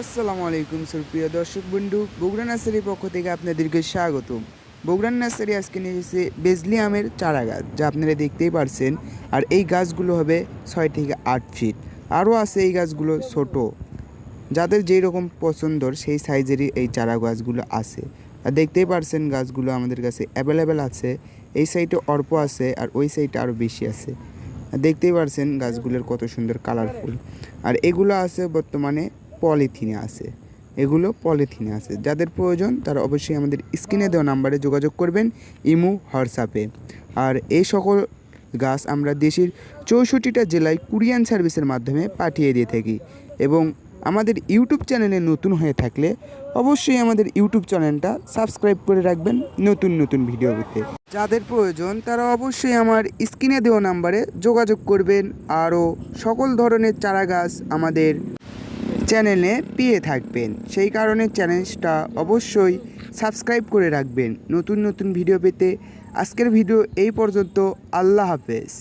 আসসালামু আলাইকুম, সুপ্রিয় দর্শক বন্ধু। বগুড়া নার্সারির পক্ষ থেকে আপনাদেরকে স্বাগত বগুড়া নার্সারি আজকে নিয়ে এসেছে বেজলি আমের চারা গাছ, যা আপনারা দেখতেই পারছেন। আর এই গাছগুলো হবে ছয় থেকে আট ফিট। আরও আছে এই গাছগুলো ছোট। যাদের যেই রকম পছন্দর সেই সাইজেরই এই চারা গাছগুলো আছে। আর দেখতেই পারছেন গাছগুলো আমাদের কাছে অ্যাভেলেবেল আছে। এই সাইডে অল্প আছে আর ওই সাইডে আরও বেশি আছে। দেখতেই পারছেন গাছগুলোর কত সুন্দর কালারফুল। আর এগুলো আছে বর্তমানে পলিথিনে আছে। এগুলো পলিথিনে আছে। যাদের প্রয়োজন তারা অবশ্যই আমাদের স্ক্রিনে দেওয়া নাম্বারে যোগাযোগ করবেন ইমু হোয়াটসঅ্যাপে আর এই সকল গাছ আমরা দেশের চৌষট্টিটা জেলায় কুরিয়ান সার্ভিসের মাধ্যমে পাঠিয়ে দিয়ে থাকি। এবং আমাদের ইউটিউব চ্যানেলে নতুন হয়ে থাকলে অবশ্যই আমাদের ইউটিউব চ্যানেলটা সাবস্ক্রাইব করে রাখবেন নতুন নতুন ভিডিও পেতে। যাদের প্রয়োজন তারা অবশ্যই আমার স্ক্রিনে দেওয়া নাম্বারে যোগাযোগ করবেন। আরও সকল ধরনের চারা গাছ আমাদের চ্যানেলে পেয়ে থাকবেন। সেই কারণে চ্যানেলটা অবশ্যই সাবস্ক্রাইব করে রাখবেন। নতুন নতুন ভিডিও পেতে আজকের ভিডিও এই পর্যন্ত। আল্লাহ হাফেজ।